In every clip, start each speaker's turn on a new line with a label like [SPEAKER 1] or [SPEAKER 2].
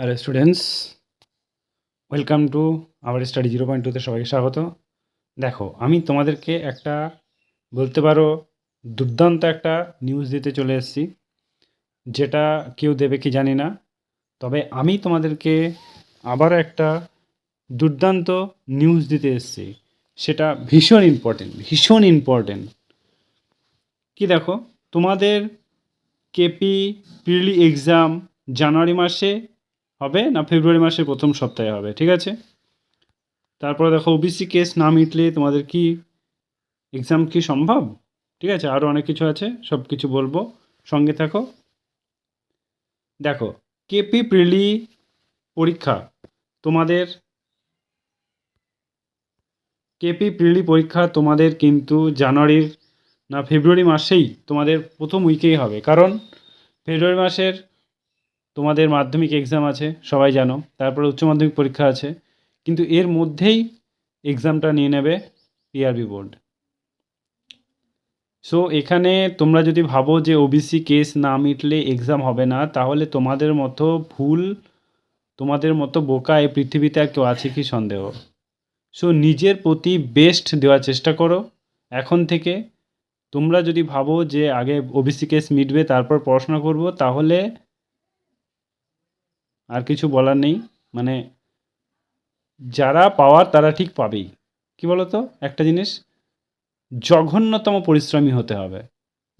[SPEAKER 1] Hello students welcome to our study zero point টুতে সবাইকে স্বাগত। দেখো, আমি তোমাদেরকে একটা বলতে পারো দুর্দান্ত একটা নিউজ দিতে চলে এসেছি, যেটা কেউ দেবে কি জানি না। তবে আমি তোমাদেরকে আবারও একটা দুর্দান্ত নিউজ দিতে এসেছি, সেটা ভীষণ ইম্পর্টেন্ট ভীষণ ইম্পর্টেন্ট কি দেখো, তোমাদের কেপি প্রিলি এক্সাম জানুয়ারি মাসে হবে না ফেব্রুয়ারি মাসের প্রথম সপ্তাহে হবে, ঠিক আছে? তারপরে দেখো ওবিসি কেস না মিটলে তোমাদের কি এক্সাম কি সম্ভব? ঠিক আছে আরও অনেক কিছু আছে সব কিছু বলব। সঙ্গে থাকো। দেখো কেপি প্রিলি পরীক্ষা। তোমাদের কেপি প্রিলি পরীক্ষা তোমাদের কিন্তু জানুয়ারির না ফেব্রুয়ারি মাসেই তোমাদের প্রথম উইকেই হবে। কারণ ফেব্রুয়ারি মাসের তোমাদের মাধ্যমিক এক্সাম আছে, সবাই জানো। তারপরে উচ্চ মাধ্যমিক পরীক্ষা আছে। কিন্তু এর মধ্যেই এক্সামটা নিয়ে নেবে পিআরবি বোর্ড সো এখানে তোমরা যদি ভাবো যে ওবিসি কেস না মিটলে এক্সাম হবে না, তাহলে তোমাদের মতো ভুল, তোমাদের মতো বোকা এই পৃথিবীতে আর কেউ আছে কি সন্দেহ? সো নিজের প্রতি বেস্ট দেওয়ার চেষ্টা করো। এখন থেকে তোমরা যদি ভাবো যে আগে ওবিসি কেস মিটবে, তারপর পড়াশোনা করব, তাহলে আর কিছু বলার নেই। মানে যারা পাওয়ার তারা ঠিক পাবেই। কি বলতো? একটা জিনিস, জঘন্যতম পরিশ্রমী হতে হবে।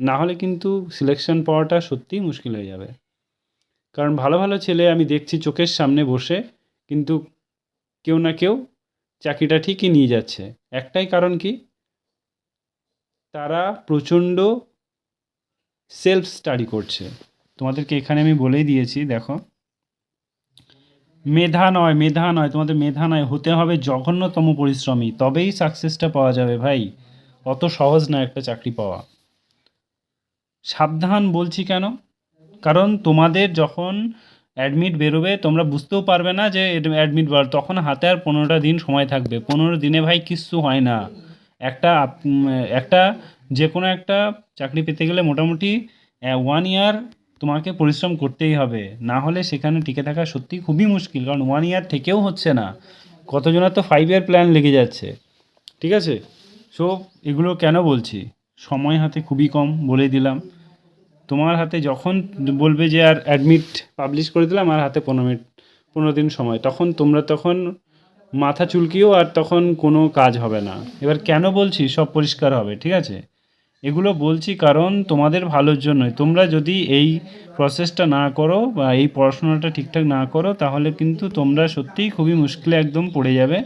[SPEAKER 1] না হলে কিন্তু সিলেকশন পাওয়াটা সত্যিই মুশকিল হয়ে যাবে। কারণ ভালো ভালো ছেলে আমি দেখছি চোখের সামনে বসে, কিন্তু কেউ না কেউ চাকরিটা ঠিকই নিয়ে যাচ্ছে। একটাই কারণ কি? তারা প্রচণ্ড সেলফ স্টাডি করছে। তোমাদেরকে এখানে আমি বলেই দিয়েছি, দেখো। মেধা নয় মেধা নয়, তোমাদের মেধা নয়, হতে হবে জঘন্যতম পরিশ্রমী, তবেই সাকসেসটা পাওয়া যাবে ভাই। অত সহজ না একটা চাকরি পাওয়া। সাবধান বলছি কেন? কারণ তোমাদের যখন অ্যাডমিট বেরোবে, তোমরা বুঝতেও পারবে না যে অ্যাডমিট বার, তখন হাতে আর পনেরোটা দিন সময় থাকবে। পনেরো দিনে ভাই কিচ্ছু হয় না। একটা একটা যে কোনো একটা চাকরি পেতে গেলে মোটামুটি ওয়ান ইয়ার তোমাকে পরিশ্রম করতেই হবে। না হলে সেখানে টিকে থাকা সত্যি খুবই মুশকিল, কারণ ওয়ান ইয়ার থেকেও হচ্ছে না। কতজনের তো ফাইভ ইয়ার প্ল্যান লেগে যাচ্ছে। ঠিক আছে? সো এগুলো কেন বলছি? সময় হাতে খুবই কম বলে দিলাম। তোমার হাতে যখন বলবে যে আর অ্যাডমিট পাবলিশ করে দিলাম, আর হাতে পনেরো মিনিট, পনেরো দিন সময়। তখন তোমরা তখন মাথা চুলকিও আর তখন কোনো কাজ হবে না। এবার কেন বলছি? সব পরিষ্কার হবে। ঠিক আছে? এগুলো বলছি কারণ তোমাদের ভালোর জন্যই। তোমরা যদি এই প্রসেসটা না করো বা এই পড়াশোনাটা ঠিকঠাক না করো, তাহলে কিন্তু তোমরা সত্যিই খুবই মুশকিলে একদম পড়ে যাবে।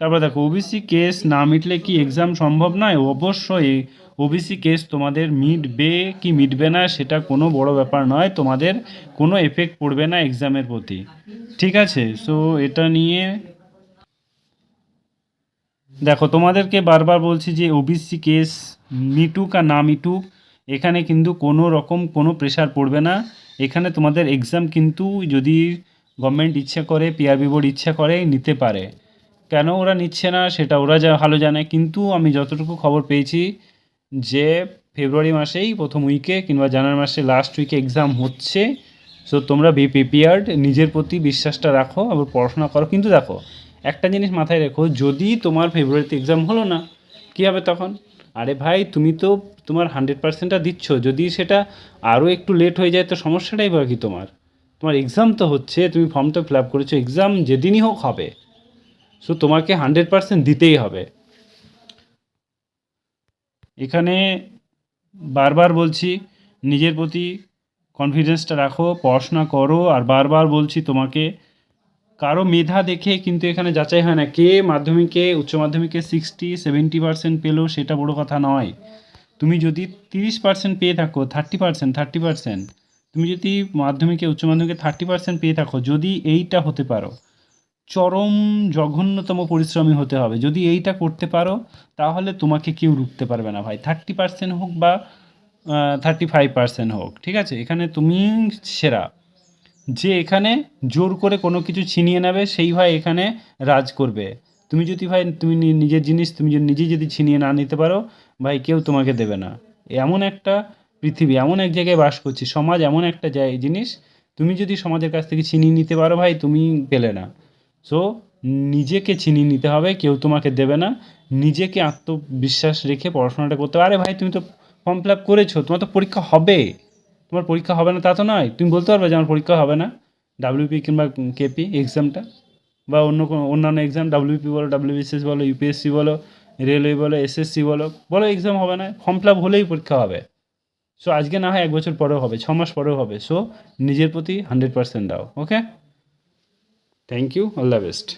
[SPEAKER 1] তারপর দেখো ওবিসি কেস না মিটলে কি এক্সাম সম্ভব নয়? অবশ্যই ওবিসি কেস তোমাদের মিটবে কি মিটবে না, সেটা কোনো বড় ব্যাপার নয়। তোমাদের কোনো এফেক্ট পড়বে না এক্সামের প্রতি। ঠিক আছে? সো এটা নিয়ে দেখো, তোমাদেরকে বারবার বলছি যে ওবিসি কেস মিটুক আর না মিটুক, এখানে কিন্তু কোনো রকম কোনো প্রেশার পড়বে না। এখানে তোমাদের এক্সাম কিন্তু যদি গভর্নমেন্ট ইচ্ছা করে পিআরবি বোর্ড ইচ্ছা করে, নিতে পারে। কেন ওরা নিচ্ছে না, সেটা ওরা যা ভালো জানে। কিন্তু আমি যতটুকু খবর পেয়েছি যে ফেব্রুয়ারি মাসেই, প্রথম উইকে কিংবা জানুয়ারি মাসে লাস্ট উইকে এক্সাম হচ্ছে সো তোমরা বি প্রিপেয়ার্ড নিজের প্রতি বিশ্বাসটা রাখো, আবার পড়াশোনা করো। কিন্তু দেখো একটা জিনিস মাথায় রেখো, যদি তোমার ফেব্রুয়ারিতে এক্সাম হলো না, কী হবে তখন? আরে ভাই, তুমি তো তোমার হান্ড্রেড পার্সেন্টটা দিচ্ছ, যদি সেটা আরও একটু লেট হয়ে যায়, তো সমস্যাটাই বা কি তোমার? তোমার এক্সাম তো হচ্ছে, তুমি ফর্মটা ফিল আপ করেছ এক্সাম যেদিনই হোক হবে। সো তোমাকে হান্ড্রেড পার্সেন্ট দিতেই হবে। এখানে বারবার বলছি, নিজের প্রতি কনফিডেন্সটা রাখো, পড়াশোনা করো, আর বারবার বলছি তোমাকে কারও মেধা দেখে কিন্তু এখানে যাচাই হয় না কে মাধ্যমিকে, উচ্চ মাধ্যমিকে সিক্সটি সেভেন্টি পার্সেন্ট পেল, সেটা বড় কথা নয়। তুমি যদি তিরিশ পার্সেন্ট পেয়ে থাকো থার্টি পার্সেন্ট থার্টি পার্সেন্ট তুমি যদি মাধ্যমিকে, উচ্চ মাধ্যমিকে থার্টি পার্সেন্ট পেয়ে থাকো, যদি এইটা হতে পারো, চরম জঘন্যতম পরিশ্রমী হতে হবে। যদি এইটা করতে পারো, তাহলে তোমাকে কেউ রুখতে পারবে না ভাই। থার্টি পার্সেন্ট হোক বা থার্টি ফাইভ পার্সেন্ট হোক, ঠিক আছে? এখানে তুমি সেরা। যে এখানে জোর করে কোনো কিছু ছিনিয়ে নেবে, সেই ভাই এখানে রাজ করবে। তুমি যদি ভাই, তুমি নিজের জিনিস, তুমি যদি নিজে যদি ছিনিয়ে না নিতে পারো, ভাই কেউ তোমাকে দেবে না। এমন একটা পৃথিবী, এমন এক জায়গায় বাস করছি, সমাজ এমন একটা জায়- জিনিস, তুমি যদি সমাজের কাছ থেকে ছিনিয়ে নিতে পারো ভাই, তুমি পেলে না। সো নিজেকে ছিনিয়ে নিতে হবে, কেউ তোমাকে দেবে না। নিজেকে আত্মবিশ্বাস রেখে পড়াশোনাটা করতে হবে। আরে ভাই, তুমি তো ফর্ম ফিল আপ করেছ, তোমার তো পরীক্ষা হবে। তোমার পরীক্ষা হবে না, তা তো নয়। তুমি বলতে পারবে যে আমার পরীক্ষা হবে না ডাব্লিউপি কিংবা কেপি এক্সামটা বা অন্য কোনো অন্যান্য এক্সাম ডাব্লিউপি বলো ডাব্লিউবিসিএস বলো ইউপিএসসি বলো রেলওয়ে বলো এসএসসি বলো বলো এক্সাম হবে না ফর্ম ফিল আপ হলেই পরীক্ষা হবে। সো আজকে না হয় এক বছর পরেও হবে, ছ মাস পরেও হবে। সো নিজের প্রতি হান্ড্রেড পার্সেন্ট দাও okay thank you all the best